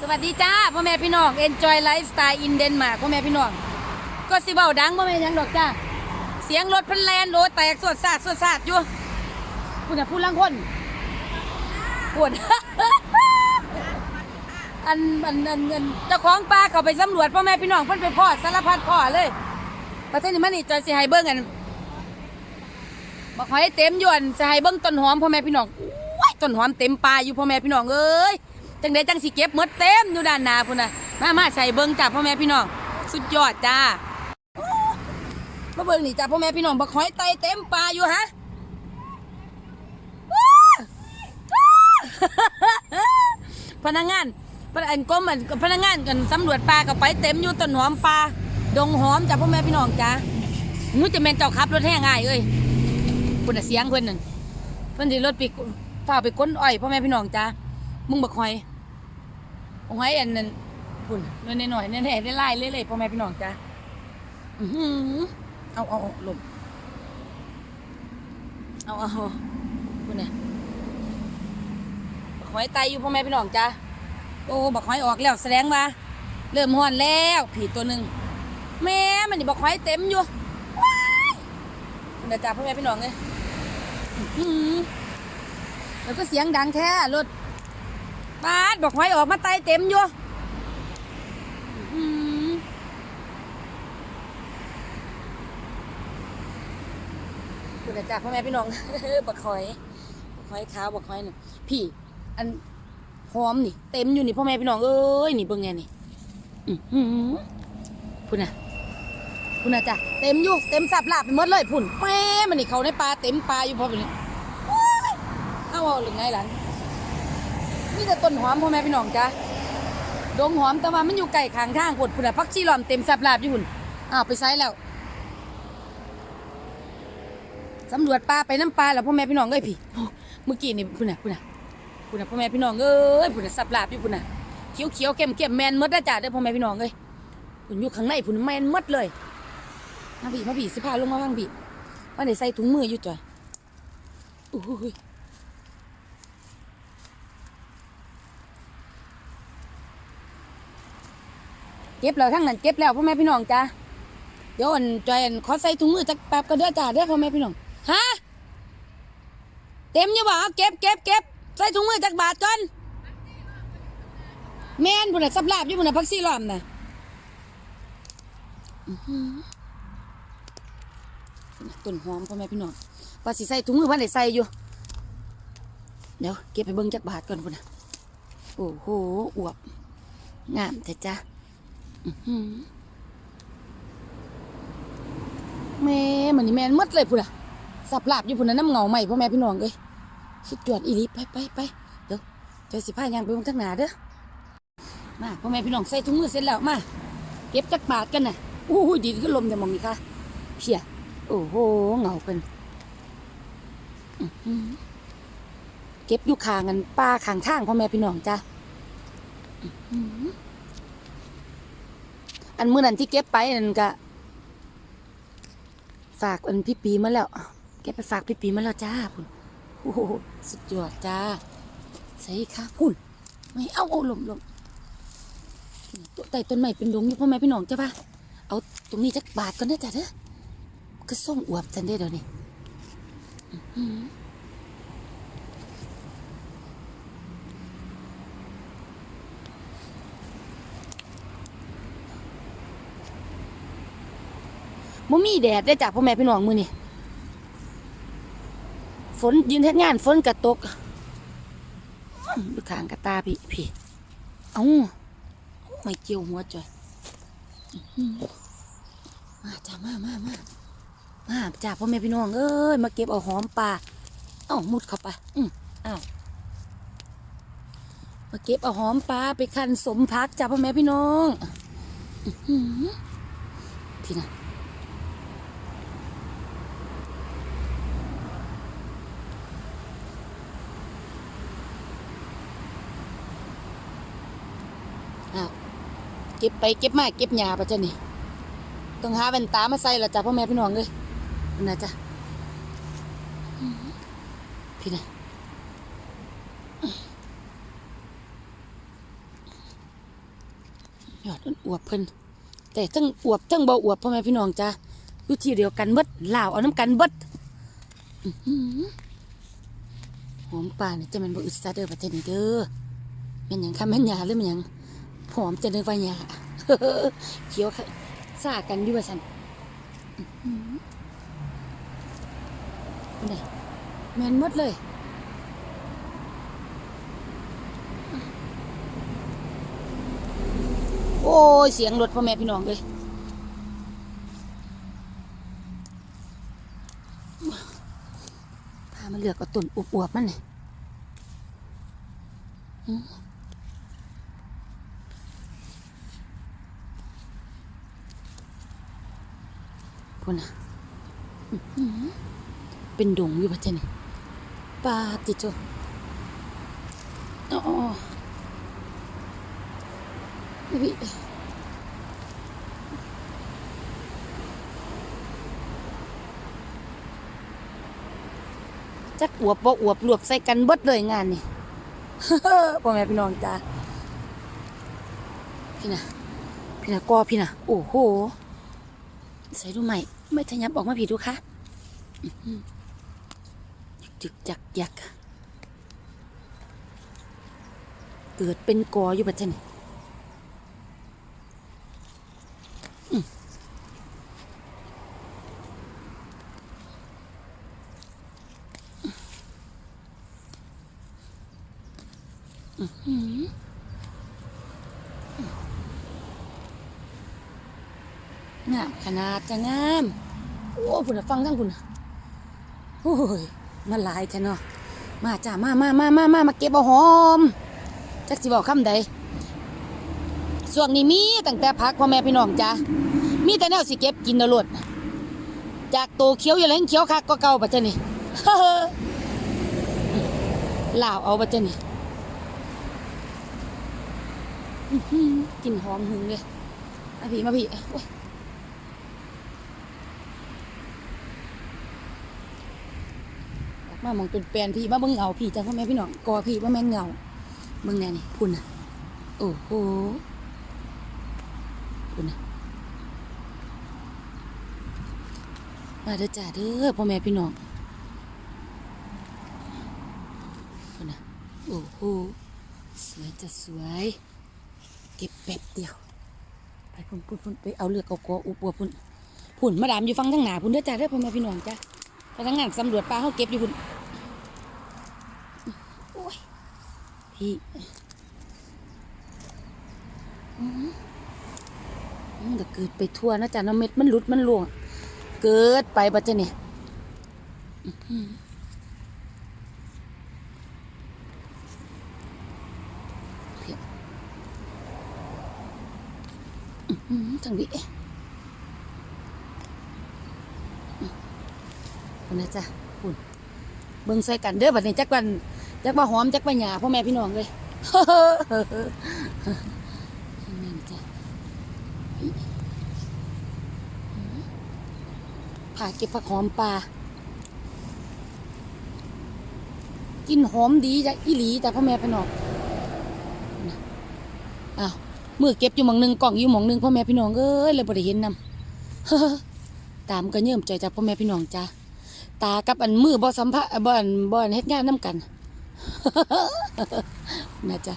สวัสดีจ้าพ่อแม่พี่น้อง Enjoy Lifestyle in Denmark พ่อแม่พี่น้อง ก็สิเบาดังพ่อแม่ยังดอกจ้า เสียงรถพันแลนโดแตกสวดสาดสวดสาดอยู่คุณน่ะพูดลังคนปวดอันอันอันอันเจ้าของปลาเขาไปสำรวจพ่อแม่พี่น้องเพิ่นไปพ่อสารพัดพ่อเลยประเทศนี้มันนี่จอยสิให้เบิ่งกันบอกหอยเต็มยวนจะให้เบิ่งต้นหอมพ่อแม่พี่น้องว้ายต้นหอมเต็มปลาอยู่พ่อแม่พี่น้องเอ้ย จังไดจังสิเก็บหมดเต็มอยู่ด้านหน้าพุ่นน่ะมามาใส่เบิ่งจ้าพ่อแม่พี่น้องสุดยอดจ้ามาเบิ่งนี่จ้าพ่อแม่พี่น้องบักหอยไตเต็มปลาอยู่ฮะพนักงานพนักงานก็มันพนักงานกันสำรวจปลากับไปเต็มอยู่ต้นหอมปลาดงหอมจ้ะพ่อแม่พี่น้องจ้านู้จะเป็นเจ้าขับรถแห้ง่ายเอ้ยคุณน่ะเสียงเพิ่นนั่นเพิ่อนสิรถไปฝ่าไปก้นอ้อยพ่อแม่พี่น้องจ้ามึงบักหอย บักหอยอันนั้นคุณน้อหน่อยๆแน่ๆได้ไล่เรื่อยๆพ่อแม่พี่น้องจ้าอือเอาเอาเอาลมเอาเอาคุณน่ะบักหอยไตอยู่พ่อแม่พี่น้องจ้าโอ้บักหอยออกแล้วแสดงว่าเริ่มห้อนแล้วผีตัวหนึ่งแม่มันนี่บักหอยเต็มอยู่ว้ายคุณจ้าพ่อแม่พี่น้องเลยอื้อหือแล้วก็เสียงดังแท้รถ ปาดบักหอยออกมาไตเต็มอยู่อื้อหือคุณจ้าพ่อแม่พี่น้องบักหอยบักหอยขาวบักหอยนี่พี่ อันหอมนี่ เต็มอยู่นี่พ่อแม่พี่น้องเอ้ยนี่เบิ่งไงนี่พุ่นน่ะพุ่นน่ะจ้ะเต็มอยู่เต็มสับลาบไปหมดเลยพุ่นแม่มันนี่เขาในปลาเต็มปลาอยู่พ่อพี่นี่โอ้เอาเอาหรือไงหลาน มีแต่ต้นหอมพ่อแม่พี่น้องจ้ะดงหอมแต่ว่ามันอยู่ไก่ข้างทางพุ่นพุ่นะพักชีหลอมเต็มสับลาบอยู่พุ่นอ้าวไปไซแล้วสำรวจปลาไปน้ำปลาแล้วพ่อแม่พี่น้องเอ้ยพี่เมื่อกี้นี่พุ่นนะพุ่นนะพุ่นนะพ่อแม่พี่น้องเอ้ยพุ่นน่ะสับลาบอยู่พุ่นนะเขียวเขียวเข้มเข้มแมนมดนะจ้าเด้อพ่อแม่พี่น้องเอ้ยพุ่นอยู่ข้างในพุ่นแมนมดเลยมาบีมาบีสิพาลงมาบ้างบีว่าได้ใส่ถุงมืออยู่จ้ะอู้หูย เก็บแล้วทั้งนั้นเก็บแล้วพ่อแม่พี่น้องจ้าเดี๋ยวอันจอยอันขอใส่ถุงมือจักแป๊บก็เด้อจ้าเด้อพ่อแม่พี่น้องฮะเต็มอยู่บ่เอาเก็บเก็บเก็บใส่ถุงมือจากบาทก่อนแม่นบุญน่ะสับลาบอยู่บุญน่ะพักซี่ล้อมน่ะต้นหอมพ่อแม่พี่น้องว่าสิใส่ถุงมือพันได้ใส่อยู่ เดี๋ยวเก็บไปเบิ่งจากบาทก่อนพุ่นน่ะโอ้โหอวบงามแต่จ้ะ แม่มันนี่แม่นหมดเลยพุ่นน่ะสับลาบอยู่พุ่นนะน้ำเงาใหม่พ่อแม่พี่น้องเอ้ยสุดยอดอีหลีไปไปไปเดี๋ยวเจอสิพายางไปบนข้างหน้าเด้อมาพ่อแม่พี่น้องใส่ถุงมือเสร็จแล้วมาเก็บจักบาทกันน่ะอู้หูดีขึ้นลมเนี่มองนี่ค่ะเพียโอ้โหเงากันเก็บอยู่คางกันป้าคางทางพ่อแม่พี่น้องจ้ะ อันเมื้อนั้นที่เก็บไปนั่นก็ฝากอันพี่ปีมาแล้วแกไปฝากพี่ปีมาแล้วจ้าพุ่นโอ้โหสุดยอดจ้าใส่ค่ะพุ่นไม่เอาเอาลมลมตัวใต้ต้นไม้เป็นดงอยู่พ่อแม่พี่น้องจ้าปะเอาตรงนี้จักบาทก่อนนะจ้าเด้อก็ส่งอวบจันได้เดี๋ยวนี้อื้อหือ บ่มีแดดได้จ้ะพ่อแม่พี่น้องมือนี่ฝนยืนเฮ็ดงานฝนกระตกดูขางกระตาพี่พี่เอ้าไม่เจียวหัวจ่อยอื้อหือมาจ้ามามามามาจ้าพ่อแม่พี่น้องเอ้ยมาเก็บเอาหอมปลาเอ้ามุดเข้าไปอืมอ้าวมาเก็บเอาหอมปลาไปคั้นสมพักจ้าพ่อแม่พี่น้องอื้อหือพี่นะ อ้าว เก็บไปเก็บมาเก็บหญ้าปะจ้ะนี่ต้องหาแว่นตามาใส่ละจ้ะพ่อแม่พี่น้องเลยนะจ้ะพี่นะยอดอวบเพิ่นแต่ทั้งอวบทั้งบ่อวบพ่อแม่พี่น้องจ้าอยู่ที่เดียวกันเบิดลาวเอาน้ำกันเบิดอื้อหือมป่าเนี่ยจะมันบ่อึดซะเด้อประเทศนี้เด้อแม่นหยังคะแม่นหยาหรือแม่นหยัง หอมจะนึกว่าหยาเขียวค่ะซากันอยู่ว่าซั่นนี่แม่นมดเลยโอ้ยเสียงรถพ่อแม่พี่น้องเลยพามาเลือกเอาต้นอวบๆมันเนี่ยอืม พุ่นนะเป็นดงอยู่ปะเจ้านี่ปาติโจอ๋อพี่จักอวบบ่อวบรวบใส่กันเบิดเลยงานนี่พ่อแม่พี่น้องจ้าพี่น่ะพี่น่ะกอพี่น่ะโอ้โห ใส่ดูใหม่ ไม่ทะยับออกมาผิดดูค่ะอื้อหือจึกจักยักเกิดเป็นกออยู่ปัจจุบันงามขนาดจะงาม คุณน่ะฟังทั้งคุณน่ะโอ้ยมันหลายแท้เนาะมาจ้ามามามามามามาเก็บเอาหอมจักสิบอกคำใดส่วงนี้มีตั้งแต่พักพ่อแม่พี่น้องจ้ามีแต่แนวสิเก็บกินนรดจากโตเขียวอย่างไรเขียวคักก็เก่าปัจจุนี่ลาวเอาปัจจุนี่หือกลินหอมหึงเลยมาพี่มาพี่โอ้ยออก มามองเป็นแปลนพี่มาเบิ่งเงาพี่จ้าพ่อแม่พี่น้องกอพี่ว่าแม่นเงามึงแน่นี่พุ่นน่ะโอ้โหพุ่นน่ะมาเด้อจ้าเด้อพ่อแม่พี่น้องพุ่นน่ะโอ้โหสวยจะสวย เก็บแป๊บเดียวไปพุ่นพุ่นพุ่นไปเอาเลือกเอากออุบวัวพุ่นพุ่นมาดามอยู่ฟังทั้งหนาพุ่นเด้อจ้าเด้อพ่อแม่พี่น้องจ้า พนักงานสำรวจปลาเขาเก็บอยู่พุ่นโอ้ยพี่อืมแต่เกิดไปทั่วนะจ๊ะน้ำเม็ดมันหลุดมันหลวง เกิดไปบัดจะเนี่ยอื้อหือเพียอื้อหือจังดิอื้อคุณ นะจ๊ะคุณเบิ่งใส่กันเด้อบัดนี้จักวันจักว่าหอมจักว่าหยาพ่อแม่พี่น้องเลยนั่นจ้ะผ่าเก็บผักหอมปลากินหอมดีจ้ะอีหลีแต่พ่อแม่พี่น้องอ้าวมือเก็บอยู่หมองหนึ่งกล่องอยู่หมองหนึ่งพ่อแม่พี่น้องเอ้ยเลยบ่ได้เห็นนำตามก็เยิ่มใจจากพ่อแม่พี่น้องจ้า ตากับอันมือบ่สัมผัสบ่อันบ่อันเฮ็ดงานนํกันนะจ๊ะ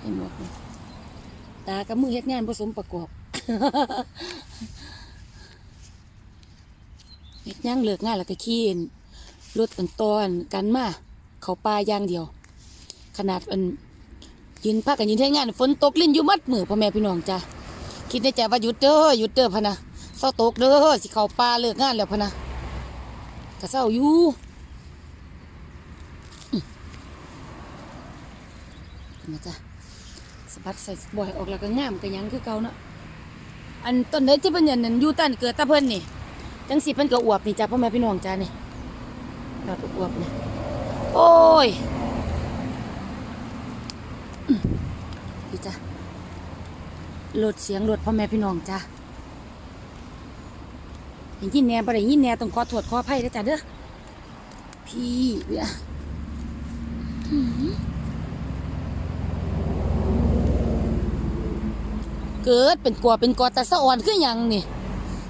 ให้หมดเลยตากับมือเฮ็ดงานผสมประกอบเฮ็ดย่างเลิกงานแล้วก็ขี้นรถตันตอนกันมาเขาป่าย่างเดียว ขนาดอันยืนพักกันยืนเฮ็ดงานฝนตกลิ้นอยู่มัดมือพ่อแม่พี่น้องจ้ะคิดในใจว่าหยุดเด้อหยุดเด้อพะนะเศร้าตกเด้อสิเขาป่าเลิกงานแล้วพะนะ ก็เศร้าอยู่มนะจ๊ะสะบัดใส่บ่อยออกแล้วก็งามก็ยังคือเก่าเนาะอันต้นไหนที่เพิ่นเห็นนั่นอยู่ต้นเกิดตาเพิ่นนี่จังสิเพิ่นก็อวบนี่จ้ะพ่อแม่พี่น้องจ้านี่ยอดอวบนี่โอ้ยอื้อพี่จ้ะลดเสียงลดพ่อแม่พี่น้องจ้า ได้ยินแน่บ่ได้ยินแน่ต้องขอโทษขออภัยนะจ้ะเด้อพี่เบียอื้อเกิดเป็นกอเป็นกอแต่สะอ่อนคือหยังนี่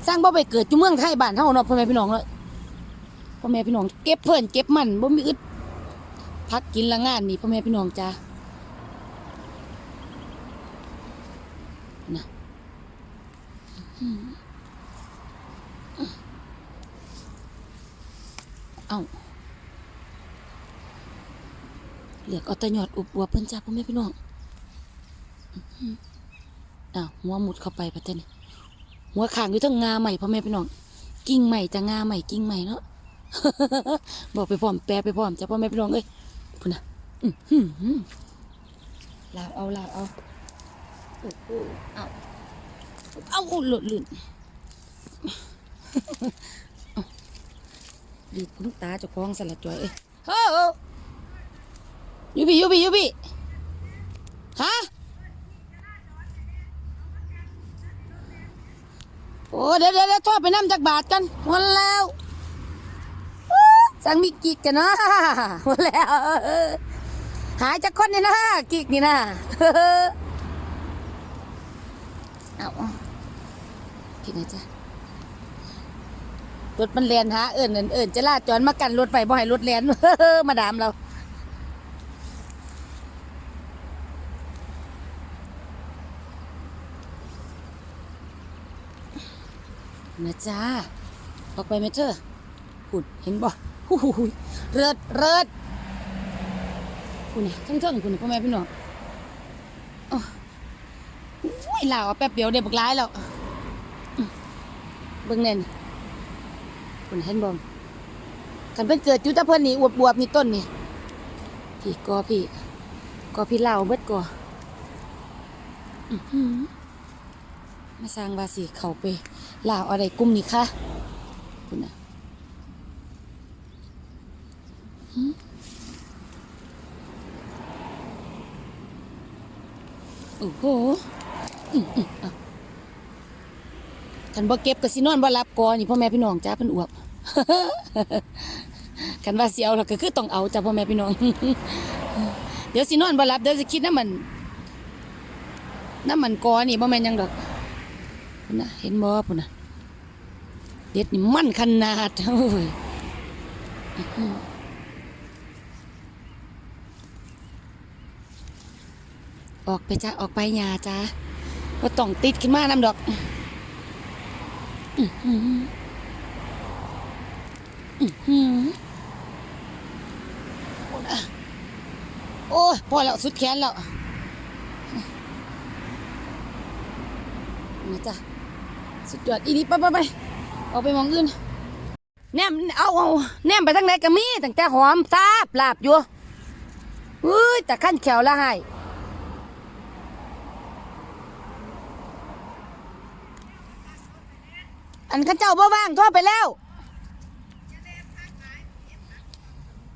สร้างบ่ไปเกิดอยู่เมืองไทยบ้านเฮาเนาะพ่อแม่พี่น้องเนาะพ่อแม่พี่น้องเก็บเพิ่นเก็บมันบ่มีอึดพักกินละงานนี่พ่อแม่พี่น้องจ้านะอืม เอ้าเหลือกเอาแตะยอดอุบบัวเพิ่นจ้าพ่อแม่พี่น้องอ้าวหัวหมุดเข้าไปปะเทศนี้หัวขางอยู่ทั้งงาใหม่พ่อแม่พี่น้อง กิ่งใหม่จะงาใหม่กิ่งใหม่เนาะบอกไปพร้อมแปลไปพร้อมจ้ะพ่อแม่พี่น้องเอ้ยพุ่นนะอื้อหือลาวเอาลาวเอาโอ้โหเอาเอาหลุดหลุด ดีดคุณตาจะคล้าของสลัดจอยเอ้ยเฮ้ยูบียูบียูบีฮะโอ้เดี๋ยวเดี๋ยวเดี๋ยวทอดไปน้ำจากบาทกันหมดแล้วสั่งมีกิกกันนะหมดแล้ว หายจากคนนี่นะกิกนี่นะเอากินนะจ๊ะ รถมันแลนหาเอิญเอิญเอิญจะลาจรมากันรถไปบ่ให้รถแลนมาดามเรานะจ้าออกไปไหมเธอคุณเห็นบ่หูหูหูเริดเริดคุณนี่ยทั้งเทิงคุณนี่พ่อแม่พี่น้องโอ้ยลาวเอาแป๊บเดียวเดบักร้ายแล้วอื้อเบิ่งแน่น คุณเห็นบ่กันเป็นเกิดจุดตะเพิ่นนี่อวบบวบนี่ต้นนี่พี่กอพี่กอพี่เลาเบิดกออื้อหือมาสร้างบาสีเขาไปลาวอะไรกลุ่มนี้คะคุณนะโอ้โหขันบ่เก็บก็สินอนบ่รับกอนี่พ่อแม่พี่น้องจ้าเพิ่นอวบ คันว่าสิเอาแล้วก็คือต้องเอาจ้าพ่อแม่พี่น้อง เดี๋ยวสินอนบ่รับเดี๋ยวสิคิดน้ำมัน น้ำมันกอนี่บ่แม่นยังดอกนะเห็นบ่พุ่นน่ะเด็ดนี่มันขนาดโอ้ยออกไปจ้าออกไปยาจ้าก็ต้องติดขึ้นมาน้ำดอก อือหืออื้อหือพุ่นน่ะ โอ้ยพอแล้วสุดแขนแล้วนะจ้ะสุดยอดอีนี่ไปไปไปออกไปมองอื่นแนมเอาเอาแนมไปทางไหนก็มีตั้งแต่หอมซาบลาบอยู่เฮ้ยแต่ขั้นแขวละให้อันข้าเจ้าบ่ว่างโทษไปแล้ว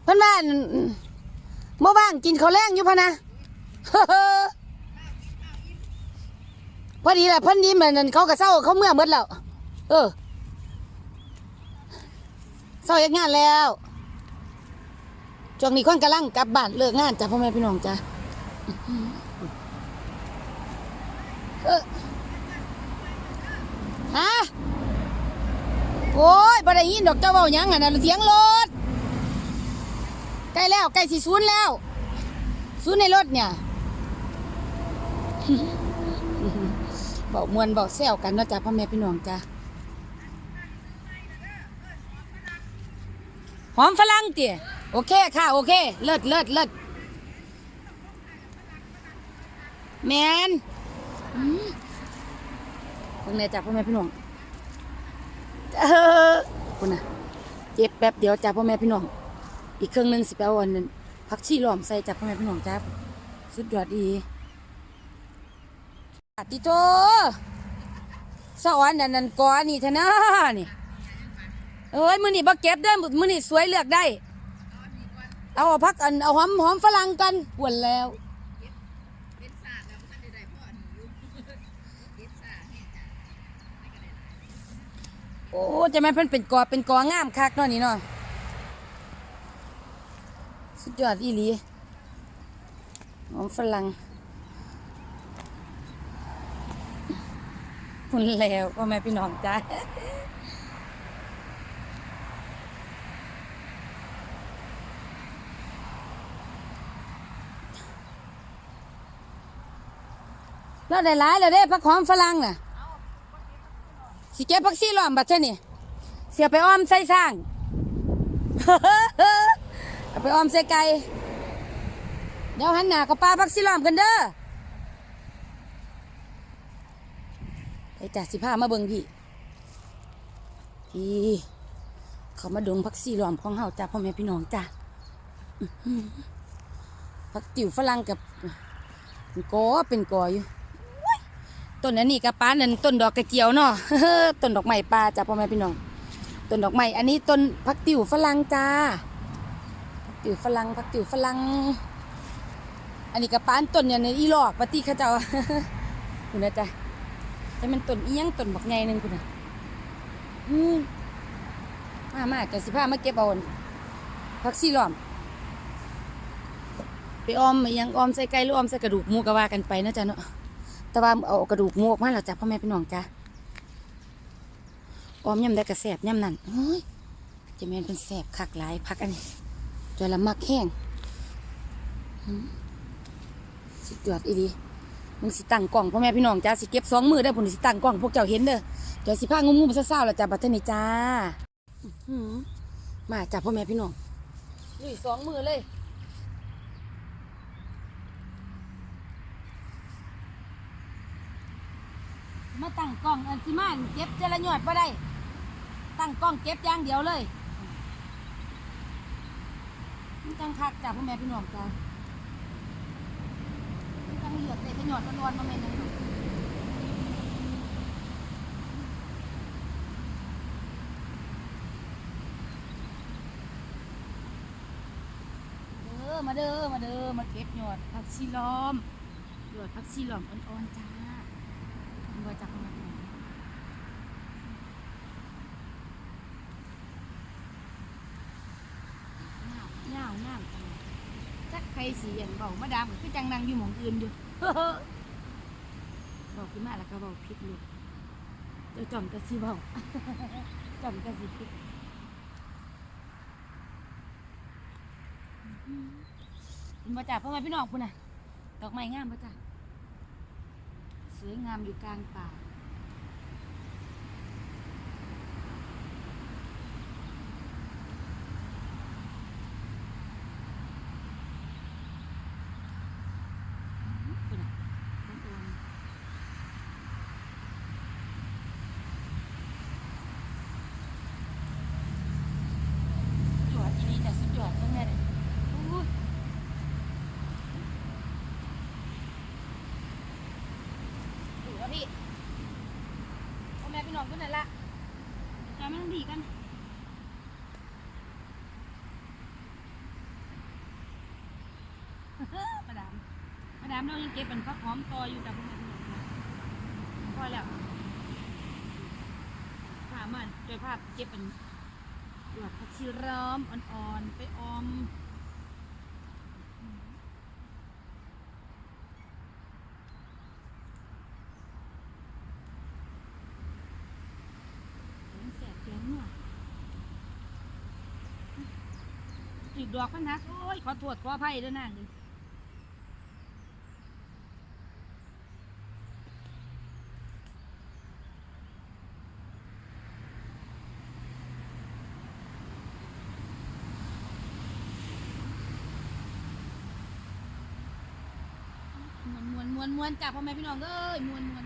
เพิ่นว่าอั่นบ่ว่างกินข้าวแรงอยู่พะนะพอดีแหละเพิ่นดีเหมือนนั้นเขาก็เศร้าเขาเมื่อหมดแล้วเออเศร้าเฮ็ดงานแล้วช่วงนี้คนกำลังกลับบ้านเลิกงานจ้ะพ่อแม่พี่น้องจ้ะเออฮะโอ้ยบ่ได้ยินดอกเจ้าเว้าหยังอะนะเสียงรถ ใกล้แล้วใกล้สิศูนย์แล้วศูนย์ในรถเนี่ยเบามวนเบาแซวกันนะจ้ะพ่อแม่พี่น้องจ้ะหอมฝรั่งเตี๋ยโอเคค่ะ โอเค เลิศเลิศเลิศแมนอืมเพิ่งเนี่ยจ้ะพ่อแม่พี่น้องเออคุณน่ะเจ็บแป๊บเดียวจ้ะพ่อแม่พี่น้อง อีกเครื่องหนึงสิไปเอาอันนั้นผักชีหลอมใส่จ้ะพ่อแม่พี่น้องจ้ะสุดยอดดีอาติโตสวรรค์นั่นนั่นกอนี่เถอะนะนี่เอ้ยมือนี้บ่เก็บเด้มือนี้สวยเลือกได้ เอาพักอันเอาหอมหอมฝรั่งกันปวนแล้วโอ้จะแม่เพิ่นเป็นกอเป็นกองามคักเนาะนี่เนาะ สุดยอดอีหลีหอมฝรั่งคุณแล้วพ่อแม่พี่น้องจ้าแล้วได้หลายแล้วเด้ผักหอมฝรั่งน่ะสิเก็บผักชีล้อมบัดเท่านี่เสียไปอ้อมใส่สร้าง เอาไปออมใส่ไก่เดี๋ยวหันหน้ากับปลาผักชีล้อมกันเด้อไปจ่าสิพามาเบิ่งพี่พี่เขามาดงพักซี่หลอมของเฮาจ้าพ่อแม่พี่น้องจ้าพักติ๋วฝรั่งกับกอเป็นกออยู่ต้นอันนี้กับป้านั่นต้นดอกกระเจียวเนาะต้นดอกไม้ป่าจ้าพ่อแม่พี่น้องต้นดอกไม้อันนี้ต้นพักติ๋วฝรั่งจ้า ติ๋วฝรั่งพักติ๋วฝรั่งอันนี้กับป้านต้นเนี่ยในอีหลอกปฏิข้าเจ้าคุณนะจ้าแต่มันต้นเอียงต้นบักใหญ่หนึงคุณนะอืมมามาจะสิพามาเก็บเอาผักซี่หลอม ไปออมยังออมใส่ไก่หรือออมใส่กระดูกหมูก็ว่ากันไปนะจ๊ะเนาะแต่ว่าเอากระดูกหมูออกมาแล้วจ้ะพ่อแม่พี่น้องจ้ะออมย่ำได้กระแสบย่ำนั่นเฮ้ยจะแม่นเป็นแสบคักหลายพักอันนี้ จอยละมักแห้งสุดยอดอีดีมึงสิตั้งกล่องพ่อแม่พี่น้องจ้าสิเก็บสองมือได้ผลสิตั้งกล่องพวกเจ้าเห็นเด้อเดี๋ยสิพางงุ้มเศร้าๆแล้วจ้าบัดเทนี้จ้ามาจ้าพ่อแม่พี่น้องลุยสองมือเลยมาตั้งกล่องอันสิมาเก็บเจละหยอดบ่ได้ ตั้งกล้องเก็บอย่างเดียวเลย มันจังคักจ้าพ่อแม่พี่น้องจ้าต้องเหลือกแต่จะหยอดมันวนมาเมนยังเด้อมาเด้อ มาเด้อ มาเก็บหยอดผักชีล้อมหยอดผักชีล้อมอ่อนๆจ้ามันมาจากไหนเงาเงาจัง จักใครสีอย่างเบามาดามก็คือจังนางอยู่หมองอื่นอยู่ บอกขึ้นมาแล้วก็บอกผิดเลยเดี๋ยวจอมกระซีเบาจอมกระซีผิดคุณมาจากพ่อแม่พี่น้องคุณน่ะดอกไม้งามปะจ้ะสวยงามอยู่กลางป่า คุณน่ะน้องโอมสุดยอดอีนี่แต่สุดยอดตรงนี้เลยอู้ยดูว่าพี่พ่อแม่พี่ น้องกันนั่นละจาไม่ต้องดีกันมาดามมาดามเรายังเก็บเป็นพักหอมตออยู่แต่พวกนี้พอแล้วผ่ามันโดยภาพเก็บเป็นหยอดผักชีร้อมอ่อนๆ ไปออมแสบแกงนัวจีบ ดอกพันนักโอ้ยขอโทษขออภัยด้วยนะนี่มวนมวนมวนมวนจ้าพ่อแม่พี่น้องเอ้ยมวนมวน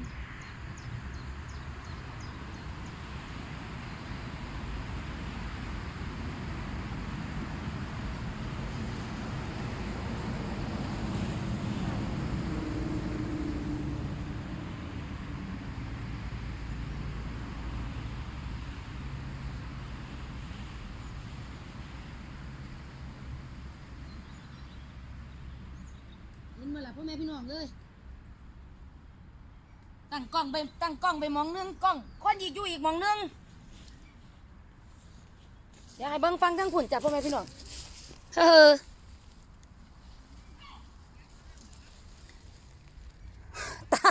เห็นมาแล้วพ่อแม่พี่น้องเอ้ยตั้งกล้องไปตั้งกล้องไปมองนึงกล้องคนอีกอยู่อีกมองนึงอยาให้เบิ้งฟังทั้งผุนจ้ะพ่อแม่พี่น้องเฮ้อตา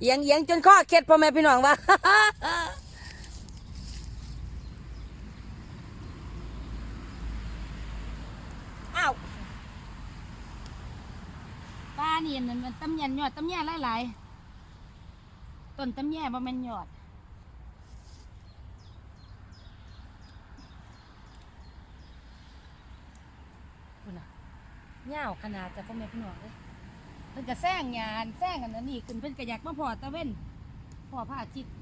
เอียงเอียงจนข้อเคล็ดพ่อแม่พี่น้องว่า อ้าวป้า นี่นั่นมันตำแยนยอดตำแยหลายๆต้นตำแยบ่แม่นยอดคุณน่ะยาวขนาดจะพ่อแม่พี่น้องเลยเพิ่นก็แซงงานแซงกันนั่นนี่ขึ้นเพิ่นก็อยากมาพอตะเว้นพอพระอาทิตย์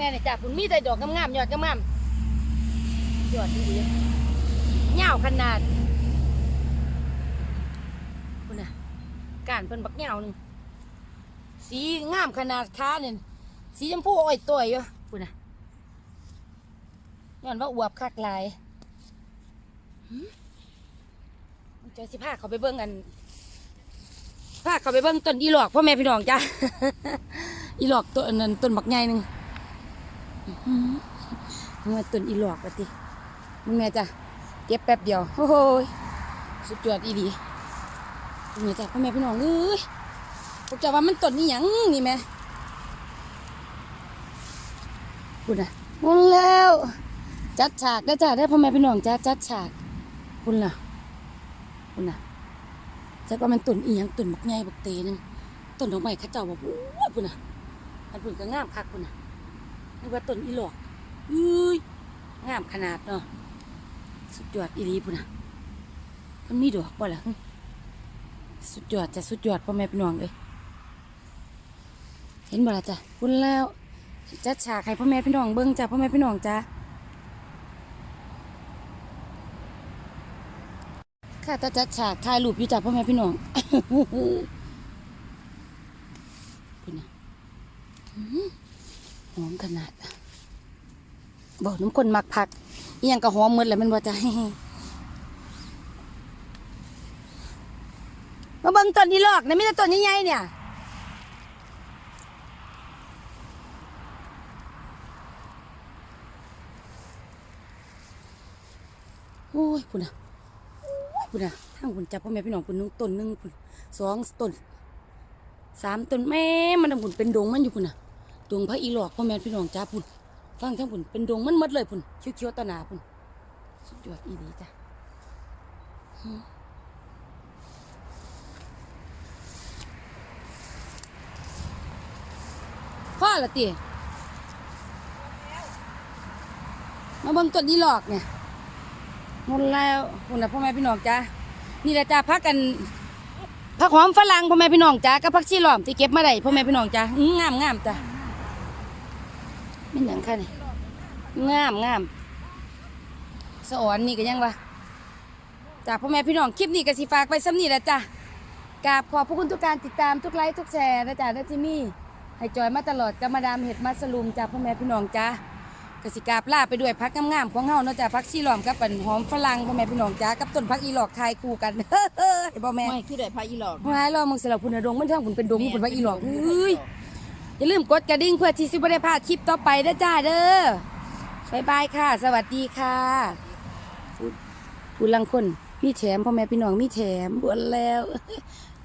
แม่เนี่ยจ้ะคุณมีแต่ดอกงามๆยอดงามๆยอดดีๆยาขนาดคุณน่ะการเพิ่นบักยาหนึ่งสีงามขนาดค้าเนี่ยสีชมพูอ้อยตัวอยู่คุณน่ะย้อนว่าอวบคักลายเจอสิพาเขาไปเบิ่งกันพาเขาไปเบิ่งต้นอีหลอกพ่อแม่พี่น้องจ้ะอีหลอกต้นนั้นต้นบักใหญ่หนึ่ง มึงมาตุนอีหลอกปะติมึงแม่จ้ะเก็บแป๊บเดียวโอ้โหสุดยอดอีดีมึงแม่จ้ะพ่อแม่พี่น้องเอ้ยพวกจ้าว่ามันต้นนี่หยังนี่แม่คุณน่ะหมดแล้วจัดฉากได้จ้ะได้พ่อแม่พี่น้องจ้าจัดฉากคุณล่ะคุณน่ะจักว่ามันต้นอีหยังต้นบักใหญ่บักเตนึงต้นดอกไม้ข้าเจ้าบอกโอ้ยคุณน่ะอันเพิ่นก็งามคักคุณน่ะ นึกว่าต้นอีหลอกอุ้ยงามขนาดเนาะสุดยอดอีรีปุ่นนะมันมีดอกบ่ล่ะสุดยอดจ้ะสุดยอดพ่อแม่พี่น้องเลยเห็นบ่ล่ะจ้ะคุณแล้วจัดฉากให้พ่อแม่พี่น้องเบิ้งจ้ะพ่อแม่พี่น้องจ้ะข้าจะจัดฉากถ่ายรูปอยู่จ้ะพ่อแม่พี่น้องปุ่นนะ อมขนาด บอกน้ำคนมักผักเอียงก็หอมหมดแล้วมันว่าจะมาเบิ่งต้นอีหลอกนะไมีแต่ต้นใหญ่ๆเนี่ยโอ้ยคุณน่ะคุณน่ะทางคุณจับพ่อแม่พี่น้องคุณนึงต้นนึงคุณสองต้นสามต้นแม่มันทำคุณเป็นดงมันอยู่คุณน่ะ ดวงพระอีหลอกพ่อแม่พี่น้องจ้าพุ่นฟังทั้งพุ่นเป็นดวงมันหมดเลยพุ่นเขียวๆตาหนาพุ่นสุดยอดอีดีจ้ะพ่อละตีมาเบิ่งต้นอีหลอกเนี่ยหมดแล้วคุณนะพ่อแม่พี่น้องจ้านี่แหละจ้าพักกันผักหอมฝรั่งพ่อแม่พี่น้องจ้ากับผักชีหลอมที่เก็บมาได้พ่อแม่พี่น้องจ้างามงามจ้า เป็นหยังคะนี่งามงามสะอ่อนนี่ก็ยังวะแต่จากพ่อแม่พี่น้องคลิปนี้ก็สิฝากไปซ้ำนี่แหละจ้ะกราบขอบพระคุณทุกการติดตามทุกไลค์ทุกแชร์นะจ๊ะนะจิมี่ให้จอยมาตลอดกับมาดามเห็ดมัสลูมจ้าพ่อแม่พี่น้องจ้ากสิกราบลาไปด้วยพักงามๆของเฮาเนาะจ้ะพักชีหลอมกับปันหอมฝรั่งพ่อแม่พี่น้องจ้ากับต้นพักอีหลอกทายคู่กันเฮ้ยพ่อแม่ไม่คือได้พระอีหลอกหายรอมึงสลับคุณดงมันทั้งคุณเป็นดงมึงเป็นพักอีหลอกเอ้ย อย่าลืมกดกระดิ่งเพื่อที่สิบ่ได้พลาดคลิปต่อไปนะจ้าเด้อบายบายค่ะ สวัสดีค่ะผู้ลังคนมีแถมพ่อแม่พี่น้องมีแถมบวชแล้ว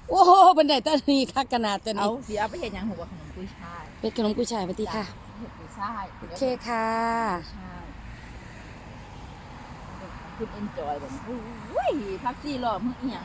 โอ้โหบันไดตอนนี้คักขนาดตัวเอานี้เสียไปเห็นยังหัวขนมกุ้ยช่ายเป็นขนมกุ้ยช่ายปฏิค่ะเห็ดกุ้ยช่ายโอเคค่ะ ใช่คุณเอ็นจอยแบบโอ้ยพักซี่หลอกมึงอีหยัง